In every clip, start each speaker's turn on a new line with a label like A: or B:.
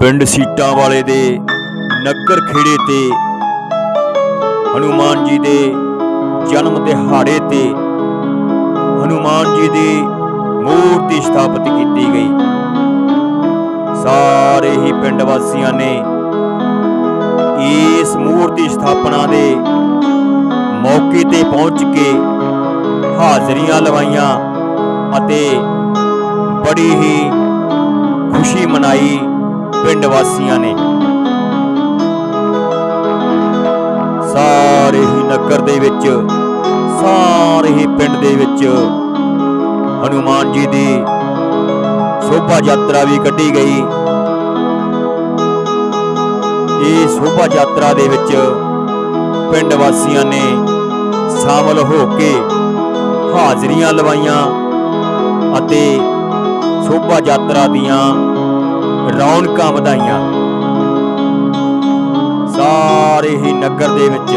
A: ਪਿੰਡ ਸੀਟਾਂ ਵਾਲੇ ਦੇ ਨੱਕਰ ਖੇੜੇ ਤੇ, ਹਨੂਮਾਨ ਜੀ ਦੇ ਜਨਮ ਦਿਹਾੜੇ ਤੇ ਹਨੂਮਾਨ ਜੀ ਦੀ ਮੂਰਤੀ ਸਥਾਪਿਤ ਕੀਤੀ ਗਈ। ਸਾਰੇ ਹੀ ਪਿੰਡ ਵਾਸੀਆਂ ਨੇ ਇਸ ਮੂਰਤੀ ਸਥਾਪਨਾ ਦੇ ਮੌਕੇ ਤੇ ਪਹੁੰਚ ਕੇ ਹਾਜ਼ਰੀਆਂ ਲਵਾਈਆਂ ਅਤੇ ਬੜੀ ਹੀ ਖੁਸ਼ੀ ਮਨਾਈ। ਪਿੰਡ ਵਾਸੀਆਂ ਨੇ। ਸਾਰੇ ਹੀ ਨਗਰ ਦੇ ਵਿੱਚ, ਸਾਰੇ ਹੀ ਪਿੰਡ ਦੇ ਵਿੱਚ ਹਨੂਮਾਨ ਜੀ ਦੀ ਸ਼ੋਭਾ ਯਾਤਰਾ ਵੀ ਕੱਢੀ ਗਈ। ਇਹ ਸ਼ੋਭਾ ਯਾਤਰਾ ਦੇ ਵਿੱਚ ਪਿੰਡ ਵਾਸੀਆਂ ਨੇ ਸ਼ਾਮਲ ਹੋ ਕੇ ਹਾਜ਼ਰੀਆਂ ਲਵਾਈਆਂ ਅਤੇ ਸ਼ੋਭਾ ਯਾਤਰਾ ਦੀਆਂ ਰੌਣਕਾਂ ਵਧਾਈਆਂ। ਸਾਰੇ ਹੀ ਨਗਰ ਦੇ ਵਿੱਚ,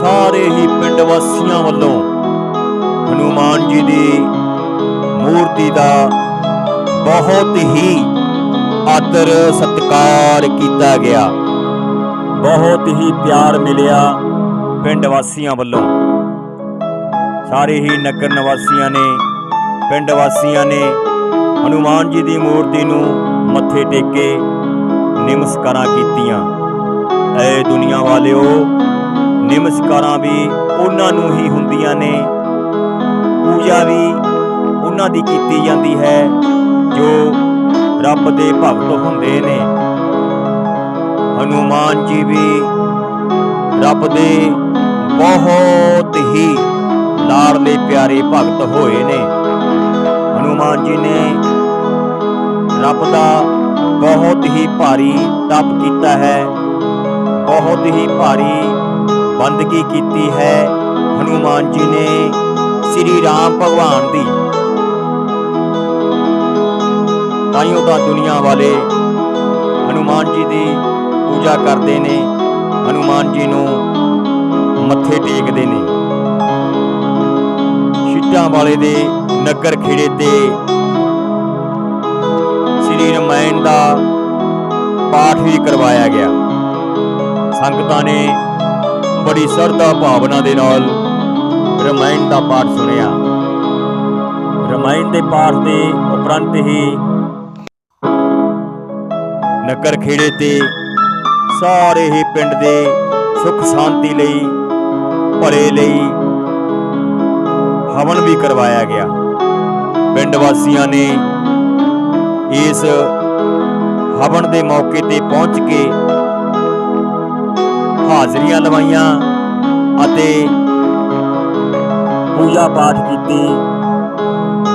A: ਸਾਰੇ ਹੀ ਪਿੰਡ ਵਾਸੀਆਂ ਵੱਲੋਂ ਹਨੂਮਾਨ ਜੀ ਦੀ ਮੂਰਤੀ ਦਾ ਬਹੁਤ ਹੀ ਆਦਰ ਸਤਿਕਾਰ ਕੀਤਾ ਗਿਆ। ਬਹੁਤ ਹੀ ਪਿਆਰ ਮਿਲਿਆ ਪਿੰਡ ਵਾਸੀਆਂ ਵੱਲੋਂ। ਸਾਰੇ ਹੀ ਨਗਰ ਨਿਵਾਸੀਆਂ ਨੇ, ਪਿੰਡ ਵਾਸੀਆਂ ਨੇ ਹਨੂਮਾਨ ਜੀ ਦੀ ਮੂਰਤੀ ਨੂੰ ਮੱਥੇ ਟੇਕੇ ਨਮਸਕਾਰਾਂ ਕੀਤੀਆਂ। ਐ ਦੁਨੀਆ ਵਾਲਿਓ, ਨਮਸਕਾਰਾਂ ਵੀ ਉਹਨਾਂ ਨੂੰ ਹੀ ਹੁੰਦੀਆਂ ਨੇ। ਪੂਜਾ ਵੀ ਉਹਨਾਂ ਦੀ ਕੀਤੀ ਜਾਂਦੀ ਹੈ, ਜੋ ਰੱਬ ਦੇ ਭਗਤ ਹੁੰਦੇ ਨੇ। ਹਨੂਮਾਨ ਜੀ ਵੀ ਰੱਬ ਦੇ ਬਹੁਤ ਹੀ ਲਾਡਲੇ ਪਿਆਰੇ ਭਗਤ ਹੋਏ ਨੇ। ਹਨੂਮਾਨ ਜੀ ਨੇ ਰੱਬ ਦਾ ਬਹੁਤ ਹੀ ਭਾਰੀ ਤਪ ਕੀਤਾ ਹੈ, ਬਹੁਤ ਹੀ ਭਾਰੀ ਬੰਦਗੀ ਕੀਤੀ ਹੈ ਹਨੂਮਾਨ ਜੀ ਨੇ ਸ੍ਰੀ ਰਾਮ ਭਗਵਾਨ ਦੀ। ਤਾਈਓ ਤਾਂ ਦੁਨੀਆ ਵਾਲੇ ਹਨੂਮਾਨ ਜੀ ਦੀ ਪੂਜਾ ਕਰਦੇ ਨੇ, ਹਨੂਮਾਨ ਜੀ ਨੂੰ ਮੱਥੇ ਟੇਕਦੇ ਨੇ। ਛਿੱਟਾਂ ਵਾਲੇ ਦੇ ਨਗਰ ਖੇੜੇ ਤੇ ਸ੍ਰੀ ਰਮਾਇਣ ਦਾ ਪਾਠ ਵੀ ਕਰਵਾਇਆ ਗਿਆ। ਸੰਗਤਾਂ ਨੇ ਬੜੀ ਸ਼ਰਧਾ ਭਾਵਨਾ ਦੇ ਨਾਲ ਰਮਾਇਣ ਦਾ ਪਾਠ ਸੁਣਿਆ। ਰਮਾਇਣ ਦੇ ਪਾਠ ਦੇ ਉਪਰੰਤ ਹੀ ਨਗਰ ਖੇੜੇ ਤੇ ਸਾਰੇ ਹੀ ਪਿੰਡ ਦੇ ਸੁਖ ਸ਼ਾਂਤੀ ਲਈ ਭਰੇ ਲਈ ਹਵਨ ਵੀ ਕਰਵਾਇਆ ਗਿਆ। ਪਿੰਡ ਵਾਸੀਆਂ ਨੇ ਇਸ ਹਵਨ ਦੇ ਮੌਕੇ ਤੇ ਪਹੁੰਚ ਕੇ ਹਾਜ਼ਰੀਆਂ ਲਵਾਈਆਂ ਅਤੇ ਪੂਜਾ ਪਾਠ ਕੀਤੀ।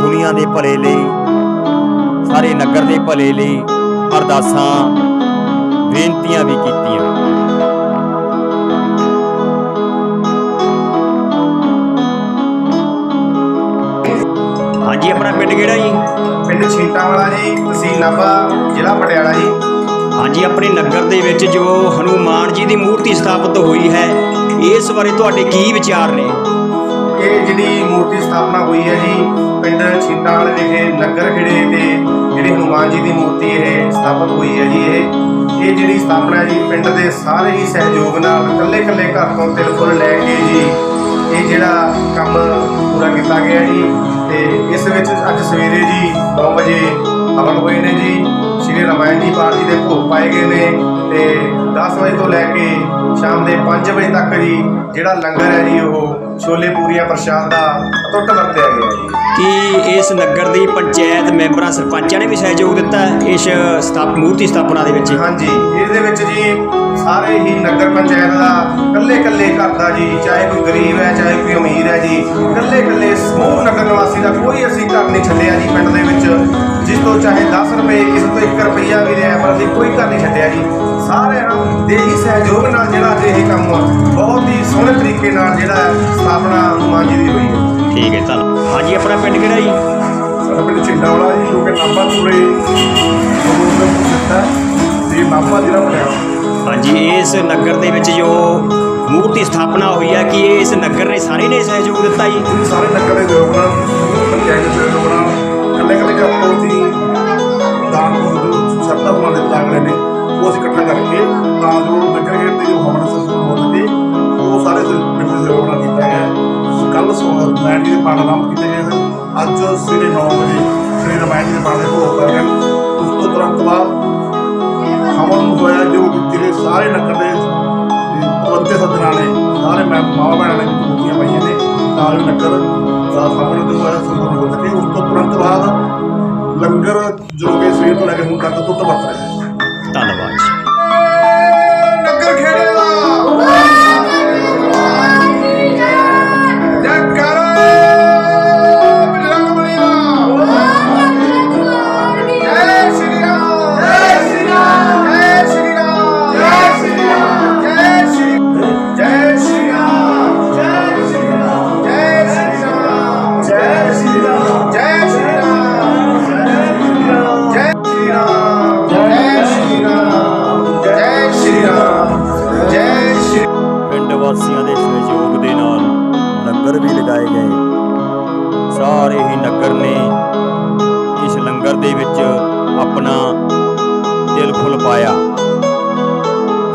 A: ਦੁਨੀਆ ਦੇ ਭਲੇ ਲਈ, ਸਾਰੇ ਨਗਰ ਦੇ ਭਲੇ ਲਈ ਅਰਦਾਸਾਂ, ਬੇਨਤੀਆਂ ਵੀ ਕੀਤੀਆਂ। ਹਾਂਜੀ ਆਪਣਾ ਪਿੰਡ ਕਿਹੜਾ ਜੀ?
B: ਪਿੰਡ ਛੀਟਾਂ ਵਾਲਾ ਜੀ ਤਹਿਸੀਲ ਨਾਭਾ ਜ਼ਿਲ੍ਹਾ ਪਟਿਆਲਾ ਜੀ।
C: ਹਾਂਜੀ ਆਪਣੇ ਨਗਰ ਦੇ ਵਿੱਚ ਜੋ ਹਨੂਮਾਨ ਜੀ ਦੀ ਮੂਰਤੀ ਸਥਾਪਿਤ ਹੋਈ ਹੈ ਇਸ ਬਾਰੇ ਤੁਹਾਡੇ ਕੀ ਵਿਚਾਰ ਨੇ?
B: ਇਹ ਜਿਹੜੀ ਮੂਰਤੀ ਸਥਾਪਨਾ ਹੋਈ ਹੈ ਜੀ ਪਿੰਡ ਛੀਟਾਂ ਵਾਲੇ ਵਿਖੇ ਨਗਰ ਖੇੜੇ ਤੇ ਜਿਹੜੀ ਹਨੂਮਾਨ ਜੀ ਦੀ ਮੂਰਤੀ ਇਹ ਸਥਾਪਿਤ ਹੋਈ ਹੈ ਜੀ ਇਹ। ਇਹ ਜਿਹੜੀ ਸਥਾਪਨਾ ਹੈ ਜੀ ਪਿੰਡ ਦੇ ਸਾਰੇ ਹੀ ਸਹਿਯੋਗ ਨਾਲ ਇਕੱਲੇ ਇਕੱਲੇ ਘਰ ਤੋਂ ਤਿਲ ਫੁੱਲ ਲੈ ਕੇ ਜੀ ਇਹ ਜਿਹੜਾ ਕੰਮ ਪੂਰਾ ਕੀਤਾ ਗਿਆ ਜੀ। ਵਿੱਚ ਅੱਜ ਸਵੇਰੇ ਜੀ 9 ਵਜੇ ਹਵਨ ਹੋਏ ਨੇ ਜੀ। ਸ਼੍ਰੀ ਰਮਾਇਣ ਜੀ ਪਾਠ ਜੀ ਦੇ ਭੋਗ ਪਾਏ ਗਏ ਨੇ ਤੇ 10 ਵਜੇ ਤੋਂ ਲੈ ਕੇ ਸ਼ਾਮ ਦੇ 5 ਵਜੇ ਤੱਕ ਜੀ ਜਿਹੜਾ ਲੰਗਰ ਹੈ ਜੀ ਉਹ ਛੋਲੇ ਪੂਰੀਆਂ ਪ੍ਰਸ਼ਾਦ ਦਾ ਅਟੁੱਟ ਵਰਤਿਆ ਗਿਆ ਜੀ।
C: ਕੀ ਇਸ ਨਗਰ ਦੀ ਪੰਚਾਇਤ ਮੈਂਬਰਾਂ ਸਰਪੰਚਾਂ ਨੇ ਵੀ ਸਹਿਯੋਗ ਦਿੱਤਾ ਇਸ ਸਥਾਪ ਮੂਰਤੀ ਸਥਾਪਨਾ ਦੇ ਵਿੱਚ?
B: ਹਾਂਜੀ ਇਹਦੇ ਵਿੱਚ ਜੀ ਸਾਰੇ ਹੀ ਨਗਰ ਪੰਚਾਇਤ ਦਾ ਕੱਲੇ ਕੱਲੇ ਘਰ ਦਾ ਜੀ ਚਾਹੇ ਕੋਈ ਗਰੀਬ ਹੈ ਚਾਹੇ ਕੋਈ ਅਮੀਰ ਹੈ ਜੀ ਕੱਲੇ ਕੱਲੇ ਸਮੂਹ ਨਗਰ ਨਿਵਾਸੀ ਦਾ ਕੋਈ ਅਸੀਂ ਘਰ ਨਹੀਂ ਛੱਡਿਆ ਜੀ ਪਿੰਡ ਦੇ ਵਿੱਚ। ਜਿਸ ਤੋਂ ਚਾਹੇ 10 ਰੁਪਏ ਕਿਸੇ ਤੋਂ 1 ਰੁਪਈਆ ਵੀ ਰਿਹਾ ਪਰ ਅਸੀਂ ਕੋਈ ਘਰ ਨਹੀਂ ਛੱਡਿਆ ਜੀ। ਸਾਰੇ ਦੇ ਹੀ ਸਹਿਯੋਗ ਨਾਲ ਜਿਹੜਾ ਅੱਜ ਇਹ ਕੰਮ ਬਹੁਤ ਹੀ ਸੋਹਣੇ ਤਰੀਕੇ ਨਾਲ ਜਿਹੜਾ ਸਥਾਪਨਾ ਹਨੂਮਾਨ ਜੀ ਦੀ ਹੋਈ ਹੈ।
C: ਠੀਕ ਹੈ ਚੱਲ। ਹਾਂਜੀ ਆਪਣਾ ਪਿੰਡ ਕਿਹੜਾ ਜੀ?
B: ਸਾਡਾ ਪਿੰਡ ਛਿੰਡਾ ਵਾਲਾ ਜੀ ਜੋ ਕਿ ਨਾਭਾ ਪੂਰੇ ਦਾ ਦਿੱਤਾ ਜੀ ਨਾਭਾ ਜ਼ਿਲ੍ਹਾ ਪਟਿਆਲਾ।
C: ਹਾਂਜੀ ਇਸ ਨਗਰ ਦੇ ਵਿੱਚ ਜੋ ਮੂਰਤੀ ਸਥਾਪਨਾ ਹੋਈ ਹੈ ਕਿ ਇਹ ਇਸ ਨਗਰ ਨੇ ਸਾਰੇ ਨੇ ਸਹਿਯੋਗ ਦਿੱਤਾ ਜੀ?
B: ਸਾਰੇ ਨਗਰ ਦੇ ਲੋਕ ਨਾਲ ਪੰਚਾਇਤ ਦੇ ਲੋਕ ਨਾਲ ਕੱਲੇ ਕੱਲੇ ਘਰ ਤੋਂ ਅਸੀਂ ਦਾਨ ਨੂੰ
D: ਮੈਂ ਮਾਂ ਭੈਣਾਂ ਨੇ ਮੂਰਤੀਆਂ ਪਾਈਆਂ ਨੇ ਨਾਲ ਵੀ ਨਗਰ ਦਾ ਸਾਹਮਣੇ ਤੋਂ ਆਇਆ ਸੰਗਤ ਹੋ ਸਕੇ ਉਸ ਤੋਂ ਤੁਰੰਤ ਬਾਅਦ ਲੰਗਰ ਜੋ ਕਿ ਸਵੇਰ ਤੋਂ ਲੈ ਕੇ ਹੁਣ ਤੱਕ ਟੁੱਟ ਵਰਤ ਰਿਹਾ ਹੈ।
C: ਧੰਨਵਾਦ
B: ਨਗਰ ਖੇੜੇ ਸਾਰੇ
A: ਹੀ ਨਗਰ ਨੇ ਇਸ ਲੰਗਰ ਦੇ ਵਿੱਚ ਆਪਣਾ ਦਿਲ ਫੁੱਲ ਪਾਇਆ।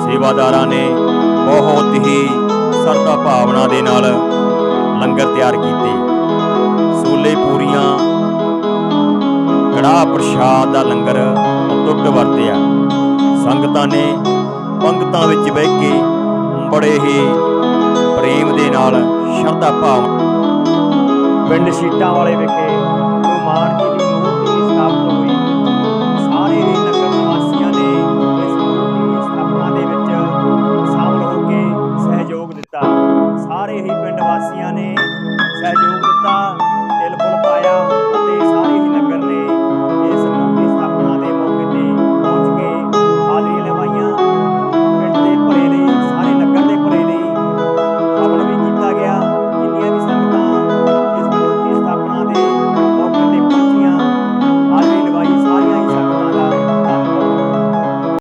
A: ਸੇਵਾਦਾਰਾਂ ਨੇ ਬਹੁਤ ਹੀ ਸਰਦਾ ਭਾਵਨਾ ਦੇ ਨਾਲ ਲੰਗਰ ਤਿਆਰ ਕੀਤੇ। ਸੋਲੇ ਪੂਰੀਆਂ ਕੜਾਹ ਪ੍ਰਸ਼ਾਦ ਦਾ ਲੰਗਰ ਅਟੁੱਟ ਵਰਤਿਆ। ਸੰਗਤਾਂ ਨੇ ਪੰਗਤਾਂ ਵਿੱਚ ਬਹਿ ਕੇ ਬੜੇ ਹੀ ਪ੍ਰੇਮ ਦੇ ਨਾਲ ਸ਼ਰਧਾ ਭਾਵ ਪਿੰਡ ਸ਼ੀਟਾਂ ਵਾਲੇ ਵਿਖੇ ਗੁਰੂ ਮਾਨ ਜੀ
C: ਦੀ ਮੂਰਤੀ ਦੀ ਸਥਾਪਨਾ ਹੋਈ। ਸਾਰੇ ਹੀ ਨਗਰ ਨਿਵਾਸੀਆਂ ਨੇ ਇਸ ਮੂਰਤੀ ਦੀ ਸਥਾਪਨਾ ਦੇ ਵਿੱਚ ਸ਼ਾਮਲ ਹੋ ਕੇ ਸਹਿਯੋਗ ਦਿੱਤਾ। ਸਾਰੇ ਹੀ ਪਿੰਡ ਵਾਸੀਆਂ ਨੇ ਸਹਿਯੋਗ